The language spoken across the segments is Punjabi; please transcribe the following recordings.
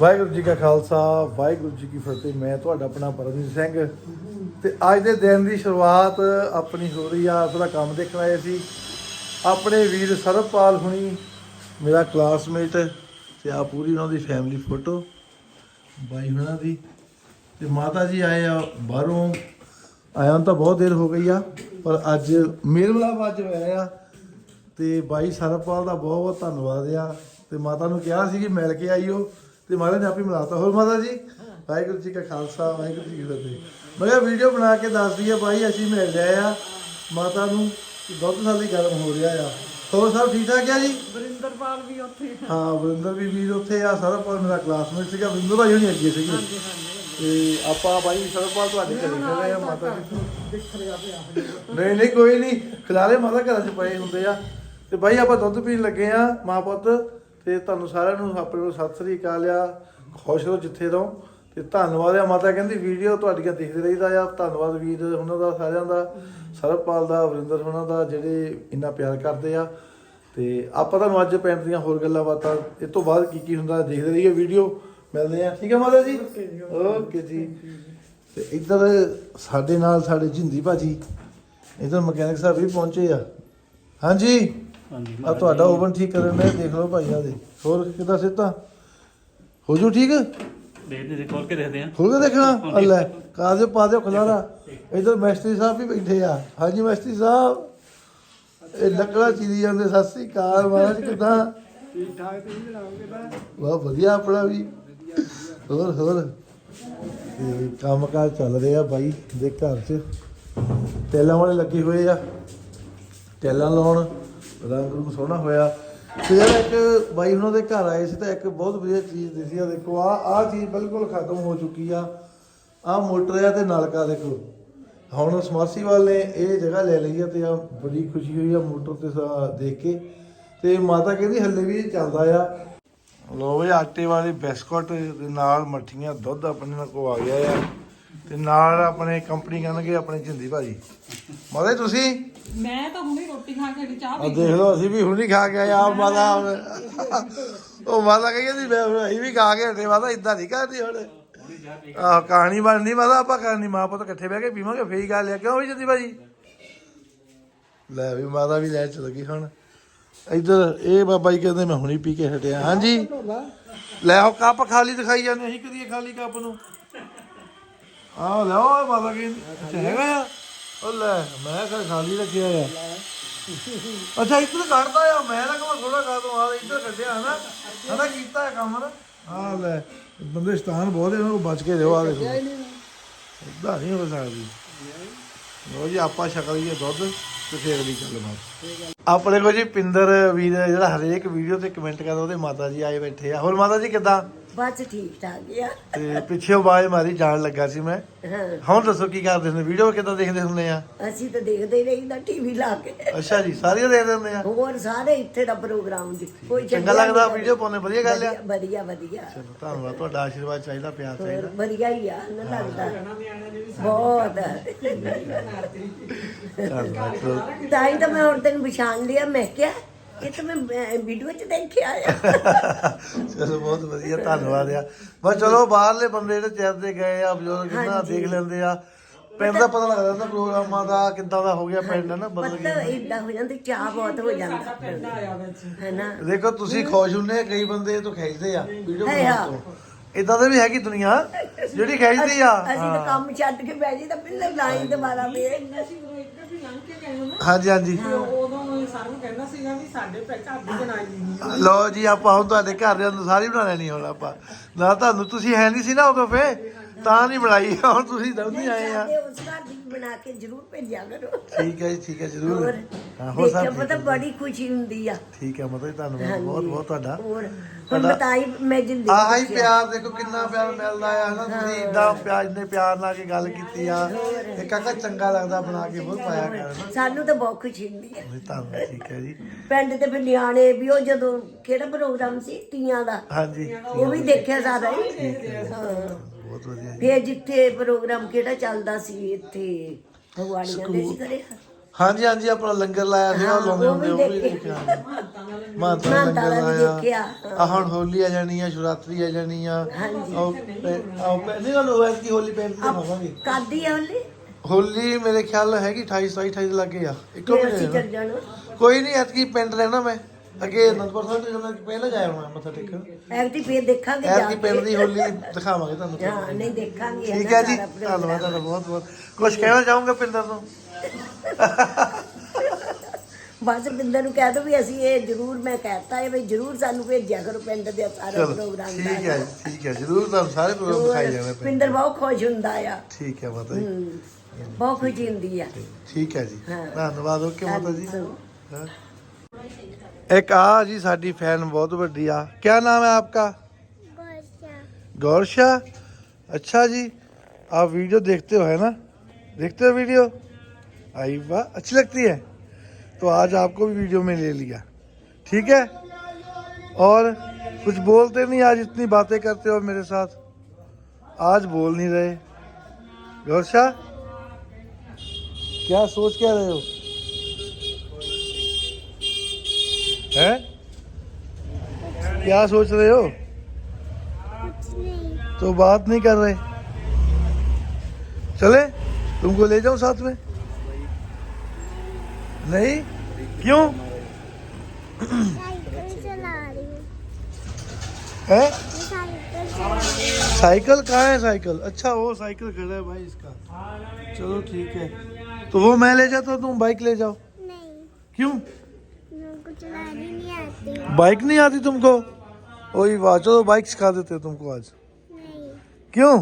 ਵਾਹਿਗੁਰੂ ਜੀ ਕਾ ਖਾਲਸਾ, ਵਾਹਿਗੁਰੂ ਜੀ ਕੀ ਫਤਿਹ। ਮੈਂ ਤੁਹਾਡਾ ਆਪਣਾ ਪਰਮਜੀਤ ਸਿੰਘ। ਤੇ ਅੱਜ ਦੇ ਦਿਨ ਦੀ ਸ਼ੁਰੂਆਤ ਆਪਣੀ ਹੋ ਰਹੀ ਆ। ਆਪਣਾ ਕੰਮ ਦੇਖਣ ਆਏ ਸੀ। ਆਪਣੇ ਵੀਰ ਸਰਬਪਾਲ ਹੁਣੀ, ਮੇਰਾ ਕਲਾਸਮੇਟ ਤੇ ਆ ਪੂਰੀ ਉਹਨਾਂ ਦੀ ਫੈਮਿਲੀ ਫੋਟੋ ਬਾਈ ਹੁਣਾਂ ਦੀ। ਤੇ ਮਾਤਾ ਜੀ ਆਏ ਆ ਬਾਹਰੋਂ। ਆਇਆ ਤਾਂ ਬਹੁਤ ਦੇਰ ਹੋ ਗਈ ਆ, ਪਰ ਅੱਜ ਮੇਲ ਮਿਲਾਪ ਅੱਜ ਹੋਇਆ ਆ। ਤੇ ਬਾਈ ਸਰਪਾਲ ਦਾ ਬਹੁਤ ਬਹੁਤ ਧੰਨਵਾਦ ਆ। ਤੇ ਮਾਤਾ ਨੂੰ ਕਿਹਾ ਸੀ ਕਿ ਮਿਲ ਕੇ ਆਈਓ। ਤੇ ਮਾਤਾ ਨੇ ਆਪੇ ਮਿਲਾਤਾ। ਹੋਰ ਮਾਤਾ ਜੀ? ਵਾਹਿਗੁਰੂ ਜੀ ਕਾ ਖਾਲਸਾ ਵਾਹਿਗੁਰੂ ਜੀ ਕੀ ਫਤਿਹ। ਮੈਂ ਕਿਹਾ ਵੀਡੀਓ ਬਣਾ ਕੇ ਦੱਸਦੀ ਆ ਬਾਈ ਅਸੀਂ ਮਿਲ ਰਹੇ ਆ। ਮਾਤਾ ਨੂੰ ਦੁੱਧ ਸਾਲੀ ਗਰਮ ਹੋ ਰਿਹਾ ਆ। ਹੋਰ ਸਭ ਠੀਕ ਠਾਕ ਆ ਜੀ? ਵਰਿੰਦਰਪਾਲ ਵੀ ਉੱਥੇ ਹਾਂ ਵਰਿੰਦਰ ਵੀ ਵੀਰ ਉੱਥੇ ਆ। ਸਰਪਾਲ ਮੇਰਾ ਕਲਾਸਮੇਟ ਸੀਗਾ ਵਰਿੰਦਰ ਭਾਈ ਹੁਣੀ ਅੱਗੇ ਸੀਗੇ। ਤੇ ਆਪਾਂ ਬਾਈ ਸਰਪਾਲ ਤੁਹਾਡੇ ਘਰੇ ਖੜੇ ਆ ਮਾਤਾ ਜੀ। ਦਿਖ ਰਿਹਾ ਪਿਆ। ਨਹੀਂ ਨਹੀਂ ਕੋਈ ਨਹੀਂ। ਖਿਲਾਰੇ ਮਾਤਾ ਘਰਾਂ 'ਚ ਪਏ ਹੁੰਦੇ ਆ। ਤੇ ਬਾਈ ਆਪਾਂ ਦੁੱਧ ਪੀਣ ਲੱਗੇ ਆ ਮਾਂ ਪੁੱਤ। ਤੇ ਤੁਹਾਨੂੰ ਸਾਰਿਆਂ ਨੂੰ ਆਪਣੇ ਨੂੰ ਸਤਿ ਸ੍ਰੀ ਅਕਾਲ ਆ। ਖੁਸ਼ ਰਹੋ, ਜਿੱਥੇ ਰਹੋ। ਤੇ ਧੰਨਵਾਦ ਆ। ਮਾਤਾ ਕਹਿੰਦੀ ਵੀਡੀਓ ਤੁਹਾਡੀਆਂ ਦੇਖਦੇ ਰਹੀਦਾ ਆ। ਧੰਨਵਾਦ ਵੀਰ ਉਹਨਾਂ ਦਾ, ਸਾਰਿਆਂ ਦਾ। ਸਰਬਪਾਲ ਦਾ, ਵਰਿੰਦਰ ਉਹਨਾਂ ਦਾ, ਜਿਹੜੇ ਇੰਨਾ ਪਿਆਰ ਕਰਦੇ ਆ। ਤੇ ਆਪਾਂ ਤੁਹਾਨੂੰ ਅੱਜ ਪਿੰਡ ਦੀਆਂ ਹੋਰ ਗੱਲਾਂ ਬਾਤਾਂ, ਇਹ ਤੋਂ ਬਾਅਦ ਕੀ ਕੀ ਹੁੰਦਾ ਦੇਖਦੇ ਰਹੀਏ ਵੀਡੀਓ। ਮਿਲਦੇ ਆ। ਠੀਕ ਹੈ ਮਾਤਾ ਜੀ? ਓਕੇ ਜੀ। ਤੇ ਇੱਧਰ ਸਾਡੇ ਨਾਲ ਸਾਡੇ ਜਿੰਦੀ ਭਾਜੀ, ਇੱਧਰ ਮਕੈਨਿਕ ਸਾਹਿਬ ਵੀ ਪਹੁੰਚੇ ਆ। ਹਾਂਜੀ? ਹਾਂਜੀ ਆ ਤੁਹਾਡਾ ਓਵਨ ਠੀਕ ਕਰਨ ਦੇ ਦੇਖ ਲਓ ਭਾਈਆਂ ਦੇ ਹੋਰ ਕਿਦਾਂ ਸਿੱਧਾ ਹੋ ਜੂ ਠੀਕ? ਦੇਖਦੇ ਦੇ ਖੋਲ ਕੇ ਦੇਖਦੇ ਆ ਖੁੱਲ ਕੇ ਦੇਖਣਾ? ਅੱਲਾ ਕਾਦੇ ਪਾ ਦਿਓ ਖਲਾਰਾ? ਇੱਧਰ ਮੈਸਟਰੀ ਸਾਹਿਬ ਵੀ ਬੈਠੇ ਆ। ਹਾਂਜੀ ਮੈਸਟਰੀ ਸਾਹਿਬ। ਇਹ ਲੱਕੜਾ ਚੀਰੀ ਜਾਂਦੇ ਸਤਿ ਸ੍ਰੀ ਅਕਾਲ ਮਹਾਰਾਜ ਕਿਦਾਂ? ਠੀਕ ਠਾਕ ਤੁਸੀਂ ਜਨਾਬ ਕਿਦਾਂ ਬਹੁਤ ਵਧੀਆ ਆਪਣਾ ਵੀ। ਹੋਰ ਹੋਰ। ਤੇ ਕੰਮਕਾਰ ਚੱਲ ਰਿਹਾ ਬਾਈ ਦੇ ਘਰ 'ਚ। ਟੈਲਾਂ ਵਾਲੇ ਲੱਗੇ ਹੋਏ ਆ। ਟੈਲਾਂ ਲਾਉਣ। ਰੰਗ ਰੂਪ ਸੋਹਣਾ ਹੋਇਆ। ਤੇ ਯਾਰ ਇੱਕ ਬਾਈ ਉਹਨਾਂ ਦੇ ਘਰ ਆਏ ਸੀ ਤਾਂ ਇੱਕ ਬਹੁਤ ਵਧੀਆ ਚੀਜ਼ ਦਿਸੀ ਆ। ਦੇਖੋ, ਆ ਆ ਚੀਜ਼ ਬਿਲਕੁਲ ਖਤਮ ਹੋ ਚੁੱਕੀ ਆ। ਆ ਮੋਟਰ ਆ ਤੇ ਨਲਕਾ ਦੇਖੋ। ਹੁਣ ਸਮਰਸੀਵਾਲ ਨੇ ਇਹ ਜਗ੍ਹਾ ਲੈ ਲਈ ਆ ਤੇ ਆ ਬੜੀ ਖੁਸ਼ੀ ਹੋਈ ਆ ਮੋਟਰ ਤੇ ਸਾ- ਦੇਖ ਕੇ। ਤੇ ਮਾਤਾ ਕਹਿੰਦੀ ਹੱਲੇ ਵੀ ਚੱਲਦਾ ਆ। ਲੋ ਵੀ ਆਟੇ ਵਾਲੇ ਬਿਸਕੁਟ ਦੇ ਨਾਲ ਮੱਠੀਆਂ, ਦੁੱਧ ਆਪਣੇ ਨਾਲ ਕੋ ਆ ਗਿਆ ਆ। ਤੇ ਨਾਲ ਆਪਣੇ ਕੰਪਨੀ ਕਰਨਗੇ ਆਪਣੇ ਜਿੰਦੀ ਭਾਜੀ। ਮਾਤਾ ਜੀ, ਤੁਸੀਂ? ਮੈਂ ਤਾਂ ਹੁਣੇ ਰੋਟੀ ਖਾ ਕੇ ਹਟੀ ਚਾਹ ਆ ਦੇਖ ਲਓ ਅਸੀਂ ਵੀ ਹੁਣੀ ਖਾ ਕੇ ਆਏ ਆ ਮਾਤਾ ਉਹ ਮਾਤਾ ਕਹਿੰਦੀ ਮੈਂ ਹੁਣ ਅਸੀਂ ਵੀ ਖਾ ਕੇ ਹਟੇ ਮਾਤਾ ਇਦਾਂ ਨਹੀਂ ਕਰਦੀ ਹੁਣ। ਆਹ ਕਹਾਣੀ ਬਣਦੀ ਮਾਤਾ ਆਪਾਂ ਕਰਨੀ ਮਾਂ ਪੁੱਤ ਇਕੱਠੇ ਬਹਿ ਕੇ ਪੀਵਾਂਗੇ ਫੇਰ ਹੀ ਗੱਲ ਆ। ਕਿਉਂ ਵੀ ਜਿੰਦੀ ਭਾਜੀ? ਲੈ ਵੀ ਮਾਤਾ ਵੀ ਲੈ ਚਲ ਗਈ ਹੁਣ। ਇੱਧਰ ਇਹ ਬਾਬਾ ਜੀ ਕਹਿੰਦੇ ਮੈਂ ਹੁਣੀ ਪੀ ਕੇ ਹਟਿਆ। ਹਾਂਜੀ। ਲੈ ਆਓ ਕੱਪ ਖਾਲੀ ਦਿਖਾਈ ਜਾਂਦੇ ਅਸੀਂ ਕਦੀ ਖਾਲੀ ਕੱਪ ਨੂੰ। ਆਹ ਲੈ ਉਹ ਮਾਤਾ ਕਹਿੰਦੀ ਅੱਛਾ ਹੈਗਾ ਆ। ਉਹ ਲੈ, ਮੈਂ ਕਿਹਾ ਖਾਲੀ ਰੱਖਿਆ ਆ। ਅੱਛਾ, ਇੱਧਰ ਕੱਢਦਾ ਆ, ਮੈਂ ਤਾਂ ਕਹਾਂ ਥੋੜਾ ਕਾ ਤੋਂ ਆ ਇੱਧਰ ਕੱਢਿਆ, ਹਨਾ? ਹਨਾ, ਕੀਤਾ ਹੈ ਕੰਮ ਨਾ? ਆ ਲੈ, ਬੰਦੇ ਸਤਾਨ ਬਹੁਤ ਇਹਨਾਂ ਨੂੰ ਬਚ ਕੇ ਰਹੋ ਆ ਦੇਖੋ। ਇਦਾਂ ਨਹੀਂ ਹੋ ਸਕਦੀ। ਲੋ ਜੀ, ਆਪਾਂ ਸ਼ਕਲ ਹੀ ਦੁੱਧ ਤੇ ਫੇਰ ਦੀ ਗੱਲ ਬਾਤ। ਆਪਣੇ ਕੋ ਜੀ ਪਿੰਦਰ ਵੀਰ ਜਿਹੜਾ ਹਰੇਕ ਵੀਡੀਓ ਤੇ ਕਮੈਂਟ ਕਰਦਾ, ਉਹਦੇ ਮਾਤਾ ਜੀ ਆਏ ਬੈਠੇ ਆ। ਹੋਰ ਮਾਤਾ ਜੀ ਕਿੱਦਾਂ? ਬਸ ਠੀਕ ਠਾਕ ਆ। ਤੇ ਪਿੱਛੇ ਆਵਾਜ਼ ਮਾਰੀ ਜਾਣ ਲੱਗਾ ਸੀ ਮੈਂ। ਹਾਂ। ਹੁਣ ਦੱਸੋ ਕੀ ਕਰਦੇ ਹੁੰਦੇ? ਵੀਡੀਓ ਕਿੱਦਾਂ ਦੇਖਦੇ ਹੁੰਦੇ ਆ? ਅਸੀਂ ਤਾਂ ਦੇਖਦੇ ਹੀ ਰਹੀਦਾ ਟੀਵੀ ਲਾ ਕੇ। ਅੱਛਾ ਜੀ ਸਾਰੀਆਂ ਦੇਖਦੇ ਹੁੰਦੇ ਆ? ਹੋਰ ਸਾਰੇ ਇੱਥੇ ਦਾ ਪ੍ਰੋਗਰਾਮ ਜੀ। ਕੋਈ ਚੰਗਾ ਲੱਗਦਾ ਵੀਡੀਓ ਪਾਉਣੇ ਵਧੀਆ ਗੱਲ ਆ। ਵਧੀਆ ਵਧੀਆ ਚਲੋ ਧੰਨਵਾਦ ਤੁਹਾਡਾ ਆਸ਼ੀਰਵਾਦ ਚਾਹੀਦਾ ਪਿਆਰ ਚਾਹੀਦਾ। ਵਧੀਆ ਹੀ ਆ ਨਾ ਲੱਗਦਾ। ਬਹੁਤ। ਤਾਂ ਹੀ ਤਾਂ ਮੈਂ ਹੁਣ ਤੈਨੂੰ ਪਛਾਣ ਲਿਆ ਮੈਂ ਕਿਹਾ ਇਹ ਤਾਂ ਮੈਂ ਵੀਡੀਓ 'ਚ ਦੇਖਿਆ ਆ। ਚਲੋ ਬਹੁਤ ਵਧੀਆ ਧੰਨਵਾਦ ਆ। ਬਸ ਚਲੋ ਬਾਹਰਲੇ ਬੰਦੇ ਜਿਹੜੇ ਚੈਰ ਤੇ ਗਏ ਆ ਬਜ਼ੁਰਗ ਕਿੰਨਾ ਦੇਖ ਲੈਂਦੇ ਆ। ਪਿੰਡ ਦਾ ਪਤਾ ਲੱਗਦਾ ਨਾ ਪ੍ਰੋਗਰਾਮਾਂ ਦਾ ਕਿੱਦਾਂ ਦਾ ਹੋ ਗਿਆ ਪਿੰਡ ਨਾ ਬਦਲ ਗਿਆ ਪਤਾ ਇਦਾਂ ਹੋ ਜਾਂਦਾ ਚਾਹ ਬਹੁਤ ਹੋ ਜਾਂਦਾ। ਆਇਆ ਵਿੱਚ। ਹੈਨਾ ਦੇਖੋ ਤੁਸੀਂ ਖੁਸ਼ ਹੁੰਨੇ ਕਈ ਬੰਦੇ ਇਹ ਤੋਂ ਖਿੱਚਦੇ ਆ ਵੀਡੀਓ ਹੈ। ਆ। ਬਣਾਉਣ ਤੋਂ। ਇਦਾਂ ਦੇ ਵੀ ਹੈਗੀ ਦੁਨੀਆ ਜਿਹੜੀ ਖਿੱਚਦੀ ਆ। ਅਸੀਂ ਤਾਂ ਕੰਮ ਛੱਡ ਕੇ ਬਹਿ ਜੀ ਤਾਂ ਪਹਿਲਾਂ ਲਾਈਨ ਦੁਬਾਰਾ ਦੇ ਅਸੀਂ ਉਦੋਂ ਇੱਧਰ ਵੀ ਲੰਘ ਕੇ ਗਏ ਨਾ। ਹਾਂਜੀ ਹਾਂਜੀ। ਤੇ ਉਦੋਂ ਸਾਨੂੰ ਕਹਿੰਦਾ ਸੀਗਾ ਵੀ ਸਾਡੇ ਪੈ ਘਰ ਦੀ ਬਣਾਈ ਨਹੀਂ ਲਓ ਜੀ ਆਪਾਂ ਹੁਣ ਤੁਹਾਡੇ ਘਰ ਦੇ ਅੰਦਰ ਸਾਰੀ ਬਣਾ ਲੈਣੀ ਹੁਣ ਆਪਾਂ। ਨਾ ਤੁਹਾਨੂੰ ਤੁਸੀਂ ਹੈ ਨਹੀਂ ਸੀ ਨਾ ਉਦੋਂ ਫੇ ਤਾਂ ਨਹੀਂ ਬਣਾਈ ਹੁਣ ਤੁਸੀਂ ਦੰਦੀ ਆਏ ਆ। ਸਾਡੇ ਉਸ ਘਰ ਦੀ ਬਣਾ ਕੇ ਜ਼ਰੂਰ ਭੇਜਿਆ ਕਰੋ। ਠੀਕ ਹੈ ਜੀ ਠੀਕ ਹੈ ਜ਼ਰੂਰ। ਹਾਂ ਸਭ ਠੀਕ ਹੈ। ਬੜੀ ਖੁਸ਼ੀ ਹੁੰਦੀ ਆ। ਠੀਕ ਹੈ ਮਤਲਬ ਧੰਨਵਾਦ ਬਹੁਤ ਬਹੁਤ ਤੁਹਾਡਾ। ਹੋਰ ਹੁਣ ਬਤਾਈ ਮੈਂ ਜ਼ਿੰਦਗੀ ਆਹ ਹੀ ਪਿਆਰ ਦੇਖੋ ਕਿੰਨਾ ਪਿਆਰ ਮਿਲਦਾ ਆ ਨਾ ਤੁਸੀਂ ਇਦਾਂ ਪਿਆਰ ਨੇ ਪਿਆਰ ਨਾਲ ਕੇ ਗੱਲ ਕੀਤੀ ਆ। ਤੇ ਕਾਕਾ ਚੰਗਾ ਲੱਗਦਾ ਬਣਾ ਕੇ ਬਹੁਤ ਪਾਇਆ ਕਰ ਨਾ ਸਾਨੂੰ ਤਾਂ ਬਹੁਤ ਖੁਸ਼ੀ ਹੁੰਦੀ ਹੈ ਧੰਨਵਾਦ ਠੀਕ ਹੈ ਜੀ। ਪਿੰਡ ਦੇ ਫਿਰ ਨਿਆਣੇ ਵੀ ਉਹ ਜਦੋਂ ਕਿਹੜਾ ਪ੍ਰੋਗਰਾਮ ਸੀ ਤੀਆਂ ਦਾ? ਹਾਂਜੀ। ਉਹ ਵੀ ਦੇਖਿਆ ਸਾਰਾ ਹੀ। ਹਾਂ। ਬਹੁਤ ਵਧੀਆ ਜੀ। ਫਿਰ ਜਿੱਥੇ ਪ੍ਰੋਗਰਾਮ ਕਿਹੜਾ ਚੱਲਦਾ ਸੀ ਇੱਥੇ ਸੀ ਹਾਂਜੀ ਹਾਂਜੀ ਆਪਣਾ ਲੰਗਰ ਲਾਇਆ ਸੀ ਉਹ ਲਾਉਂਦੇ ਉਹ ਹੁੰਦੇ ਵੀ ਉਹ ਵੀ ਦੇਖੇ। ਦੇਖਿਆ ਮਾਤਾ ਮਾਤਾ ਲੰਗਰ ਦਾ ਵੀ ਲਾਇਆ। ਦੇਖਿਆ, ਆ ਹੁਣ ਹੋਲੀ ਆ ਜਾਣੀ ਆ ਸ਼ਿਵਰਾਤਰੀ ਆ ਜਾਣੀ ਆ। ਹਾਂਜੀ। ਉਹ ਐਤਕੀ ਹੋਲੀ ਪੈਣ ਤੇ ਹੋਵਾਂਗੇ ਕਾਦੀ ਆ ਉਹਨੇ ਹੋਲੀ ਮੇਰੇ ਖਿਆਲ ਨਾਲ ਹੈਗੀ 28 27 28 ਲੱਗੇ ਆ। ਇੱਕੋ ਫਿਰ ਮਹੀਨੇ ਅਸੀਂ ਆ ਚੱਲ ਨਾ। ਜਾਣਾ। ਕੋਈ ਨਹੀਂ ਐਤਕੀ ਪਿੰਡ ਰਹਿਣਾ ਮੈਂ। ਅੱਗੇ ਅਨੰਦਪੁਰ ਸਾਹਿਬ ਤੇ ਜਦੋਂ ਪਹਿਲਾਂ ਜਾਇਆ ਹੋਣਾ ਮੱਥਾ ਟੇਕਣ। ਐਕਟੀ ਫੇਰ ਦੇਖਾਂਗੇ ਜਾ ਐਤਕੀ ਪਿੰਡ ਦੀ ਹੋਲੀ ਦਿਖਾਵਾਂਗੇ ਤੁਹਾਨੂੰ। ਹਾਂ ਨਹੀਂ ਦੇਖਾਂਗੇ ਠੀਕ ਹੈ ਜੀ। ਧੰਨਵਾਦ ਤੁਹਾਡਾ ਬਹੁਤ ਬਹੁਤ। ਕੁਝ ਕਹਿਣਾ ਚਾਹੂੰਗਾ ਪਿੰਦਰ ਨੂੰ? ਬਸ ਬਿੰਦਰ ਨੂੰ ਕਹਿ ਦੋ ਵੀ ਅਸੀਂ ਇਹ ਜ਼ਰੂਰ ਮੈਂ ਕਹਿਤਾ ਹੈ ਵੀ ਜ਼ਰੂਰ ਸਾਨੂੰ ਭੇਜਿਆ ਕਰੋ ਪਿੰਡ ਦੇ ਸਾਰੇ ਪ੍ਰੋਗਰਾਮ ਠੀਕ ਹੈ ਠੀਕ ਹੈ ਜਰੂਰ ਤੁਹਾਨੂੰ ਸਾਰੇ ਪ੍ਰੋਗਰਾਮ ਦਿਖਾਈ ਜਾਣੇ ਪਿੰਡ ਬਿੰਦਰ ਬਹੁਤ ਖੁਸ਼ ਹੁੰਦਾ ਆ। ਠੀਕ ਹੈ ਮਾਤਾ ਜੀ। ਬਹੁਤ ਖੁਸ਼ੀ ਹੁੰਦੀ ਆ। ਠੀਕ ਹੈ ਜੀ। ਧੰਨਵਾਦ ਓਕੇ ਮਾਤਾ ਜੀ। ਹਾਂ। एक आ जी सा फ़ैन बहुत ਵੱਡੀ आ। क्या नाम है आपका? गौरशाह अच्छा जी आप वीडियो देखते हो है ना? देखते हो वीडियो? आई वाह अच्छी लगती है। तो आज आपको भी वीडियो में ले लिया। ठीक है? और कुछ बोलते नहीं आज इतनी बातें करते हो मेरे साथ। आज बोल नहीं रहे। गौरशाह क्या सोच क्या रहे हो? हैं? क्या सोच रहे हो? तो बात नहीं कर रहे। चले तुमको ले जाऊँ साथ में? नहीं? क्यों? है? हूँ साइकिल कहाँ है साइकिल? अच्छा वो साइकिल खड़ा है भाई इसका। चलो ठीक है। तो वो मैं ले जाता हूँ तुम बाइक ले जाओ। नहीं। क्यों? बाइक नहीं आती तुमको? वही वाह चलो बाइक सिखा देते तुमको आज। क्यों?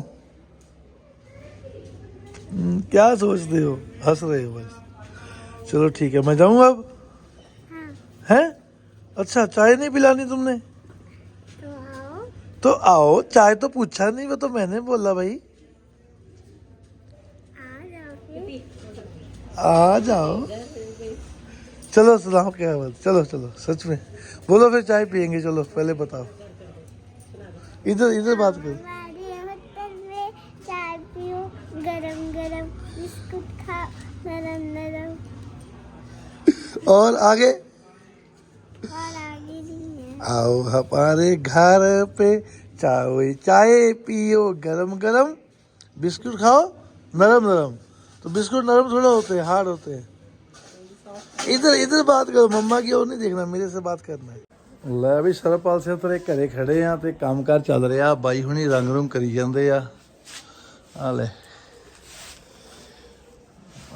हम्म, क्या सोचते हो? हंस रहे हो बस। चलो ठीक है मैं जाऊँ अब? हाँ? हैं अच्छा चाय नहीं पिलानी तुमने? तो आओ तो आओ चाय तो पूछा नहीं वो तो मैंने बोला भाई। आ जाओ आ जाओ। चलो सुनाओ क्या बात? चलो चलो सच में। बोलो फिर चाय पियेंगे चलो पहले बताओ। इधर इधर बात करो। चाय पियो गरम गरम बिस्कुट खा नरम नरम। और आगे? और आगे आओ हमारे घर पे चाय चाय पियो गरम गरम। बिस्कुट खाओ नरम नरम। तो बिस्कुट नरम थोड़ा होते हैं हार्ड होते हैं। इधर इधर बात करो मम्मा की और नहीं देखना मेरे से बात करना है ਲੈ ਵੀ ਸਰਪਾਲ ਸਿੰਘ ਤੇਰੇ ਘਰੇ ਖੜੇ ਆ ਤੇ ਕੰਮਕਾਰ ਚੱਲ ਰਿਹਾ ਬਾਈ ਹੁਣੀ ਰੰਗ ਰੂੰਗ ਕਰੀ ਜਾਂਦੇ ਆ ਆ ਲੈ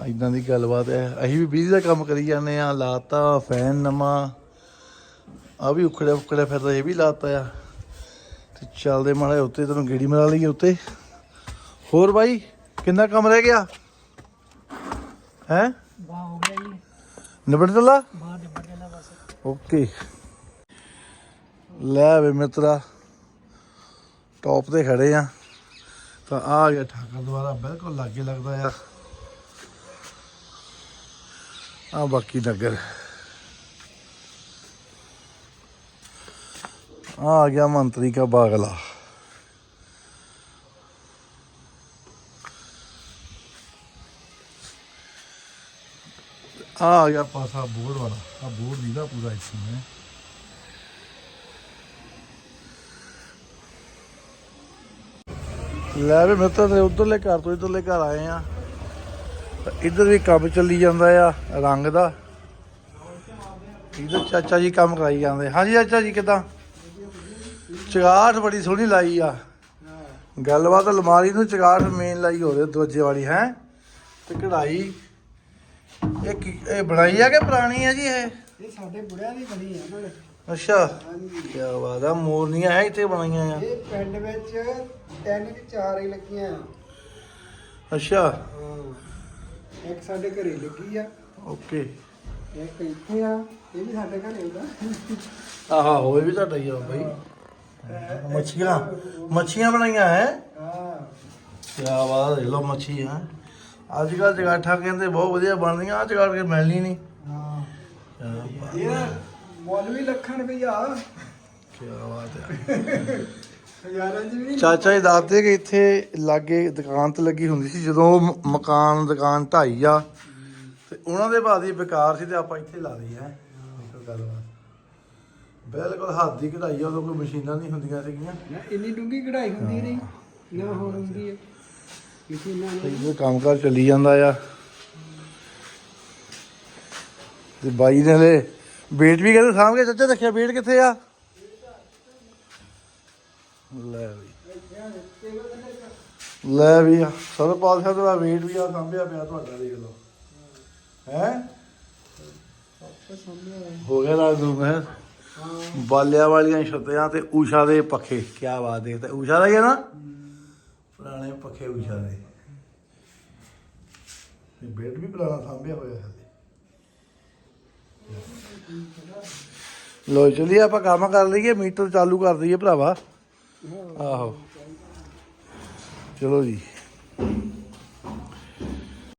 ਇਦਾਂ ਦੀ ਗੱਲਬਾਤ ਹੈ ਅਸੀਂ ਵੀ ਬਿਜਲੀ ਦਾ ਕੰਮ ਕਰੀ ਜਾਂਦੇ ਆ ਲਾਤਾ ਫੈਨ ਨਵਾਂ ਆ ਵੀ ਉਖੜਿਆ ਉਖੜਿਆ ਫਿਰਦਾ ਇਹ ਵੀ ਲਾਤਾ ਆ ਤੇ ਚੱਲਦੇ ਮਾੜੇ ਉੱਤੇ ਤੈਨੂੰ ਗੇੜੀ ਮਰਾ ਲਈਏ ਉੱਤੇ ਹੋਰ ਬਾਈ ਕਿੰਨਾ ਕੰਮ ਰਹਿ ਗਿਆ ਹੈ ਵਾਹ ਹੋ ਗਿਆ ਜੀ ਨਿਬੜ ਚੱਲਾ ਬਾਹਰ ਨਿਬੜ ਜਾਣਾ ਬਸ। ਓਕੇ। ਲੈ ਵੇ ਮਿੱਤਰਾ ਟੌਪ ਤੇ ਖੜੇ ਆ। ਤਾਂ ਆ ਗਿਆ ਠਾਕਰ ਦੁਆਰਾ ਬਿਲਕੁਲ ਲਾਗੇ ਲੱਗਦਾ ਆ। ਆ ਬਾਕੀ ਨਗਰ। ਆ ਗਿਆ ਮੰਤਰੀ ਕਾ ਬਾਗਲਾ। ਆ ਗਿਆ ਪਾਸਾ ਬੋਰਡ ਵਾਲਾ। ਆ ਬੋਰਡ ਦੀ ਦਾ ਪੂਰਾ ਇੱਥੇ ਹੈ ਲੈ ਵੀ ਮਿੱਤਰ ਤੇ ਉਧਰਲੇ ਘਰ ਤੋਂ ਇਧਰਲੇ ਘਰ ਆਏ ਆ। ਇੱਧਰ ਵੀ ਕੰਮ ਚੱਲੀ ਜਾਂਦਾ ਆ, ਰੰਗ ਦਾ। ਇੱਧਰ ਚਾਚਾ ਜੀ ਕੰਮ ਕਰਾਈ ਜਾਂਦੇ। ਹਾਂਜੀ ਚਾਚਾ ਜੀ, ਕਿਦਾਂ? ਚਗਾਠ ਬੜੀ ਸੋਹਣੀ ਲਾਈ ਆ। ਗੱਲਬਾਤ ਅਲਮਾਰੀ ਨੂੰ ਚਗਾਠ ਮੇਨ ਲਾਈ ਹੋਵੇ ਦਰਵਾਜੇ ਵਾਲੀ, ਹੈ? ਤੇ ਕਢਾਈ ਇਹ ਕੀ ਇਹ ਬਣਾਈ ਆ ਕਿ ਪੁਰਾਣੀ ਆ ਜੀ ਇਹ? ਇਹ ਸਾਡੇ ਬੁੜਿਆਂ ਦੀ ਬਣੀ ਨਾ ਅੱਛਾ। ਕੀ ਬਾਤ ਆ ਮੋਰਨੀਆਂ ਹੈ ਇੱਥੇ ਬਣਾਈਆਂ ਆ। ਇਹ ਪਿੰਡ ਵਿੱਚ ਤਿੰਨ ਕਿ ਚਾਰ ਹੀ ਲੱਗੀਆਂ। ਆ ਅੱਛਾ। ਹਾਂ। ਇੱਕ ਸਾਡੇ ਘਰੇ ਲੱਗੀ ਆ। ਓਕੇ। ਇੱਕ ਇੱਥੇ ਆ। ਇਹ ਵੀ ਸਾਡੇ ਘਰੇ ਹੁੰਦਾ। ਆਹਾ ਹੋਏ ਵੀ ਤੁਹਾਡਾ ਹੀ ਆ ਬਾਈ। ਮੱਛੀਆਂ ਮੱਛੀਆਂ ਬਣਾਈਆਂ ਹੈ? ਹਾਂ। ਕੀ ਬਾਤ ਹੈ ਲੋ ਮੱਛੀ ਹੈ। ਅੱਜ ਕੱਲ ਜਗਾਠਾਂ ਕਹਿੰਦੇ ਬਹੁਤ ਵਧੀਆ ਬਣਦੀਆਂ ਆ ਜਗਾੜ ਕੇ ਮਿਲਣੀ ਨਹੀਂ। ਹਾਂ। ਕੀ ਬਾਤ ਇਹ ਮੁੱਲ ਵੀ ਲੱਖਾਂ ਰੁਪਈਆ। ਕੀ ਬਾਤ ਹੈ। ਹਜ਼ਾਰਾਂ ਚ ਵੀ ਨਹੀਂ ਚਾਚਾ ਜੀ ਦੱਸਦੇ ਕਿ ਇੱਥੇ ਲਾਗੇ ਦੁਕਾਨ ਤੇ ਲੱਗੀ ਹੁੰਦੀ ਸੀ ਜਦੋਂ ਮਕਾਨ ਦੁਕਾਨ ਢਾਈ ਆ ਤੇ ਉਹਨਾਂ ਦੇ ਬਾਅਦ ਹੀ ਬੇਕਾਰ ਸੀ ਤੇ ਆਪਾਂ ਇੱਥੇ ਲਾ ਲਈ ਹੈ। ਗੱਲਬਾਤ ਬਿਲਕੁਲ ਹੱਥ ਦੀ ਕਢਾਈ ਆ ਉਦੋਂ ਕੋਈ ਮਸ਼ੀਨਾਂ ਨਹੀਂ ਹੁੰਦੀਆਂ ਸੀਗੀਆਂ। ਇੰਨੀ ਡੂੰਗੀ ਕਢਾਈ ਹੁੰਦੀ ਨਹੀਂ ਨਾ ਹੁਣ ਹੁੰਦੀ ਹੈ। ਮਸ਼ੀਨਾਂ ਨਾਲ ਇਹ ਕੰਮਕਾਰ ਚੱਲੀ ਜਾਂਦਾ ਆ। ਤੇ ਬਾਈ ਨੇ ਲੈ ਵੇਟ ਵੀ ਕਹਿੰਦੇ ਸਾਹਮਣੇ ਚਾਚਾ ਦੇਖਿਆ ਵੇਟ ਕਿੱਥੇ ਆ? ਲੈ ਵੀ। ਲੈ ਵੀ ਸਰਪਾਲ ਸਾਹਿਬ ਦਾ ਵੇਟ ਵੀ ਆ ਸਾਂਭਿਆ ਪਿਆ ਤੁਹਾਡਾ ਦੇਖ ਲਓ। ਹੈ? ਹੋ ਗਿਆ ਰਾਜ ਨੂੰ ਹੈ? ਬਾਲਿਆ ਵਾਲੀਆਂ ਛੱਤਿਆਂ ਤੇ ਊਸ਼ਾ ਦੇ ਪੱਖੇ ਕੀ ਬਾਤ ਹੈ। ਤੇ ਊਸ਼ਾ ਦਾ ਹੀ ਹੈ ਨਾ? ਪੁਰਾਣੇ ਪੱਖੇ ਊਸ਼ਾ ਦੇ ਇਹ ਬੈੱਡ ਵੀ ਪੁਰਾਣਾ ਸਾਂਭਿਆ ਹੋਇਆ ਹੈ ਲੋ ਚਲਿਏ, ਆਪਾਂ ਕੰਮ ਕਰ ਲਈਏ, ਮੀਟਰ ਚਾਲੂ ਕਰ ਦਈਏ ਭਰਾਵਾ। ਆਹੋ। ਚਲੋ ਜੀ।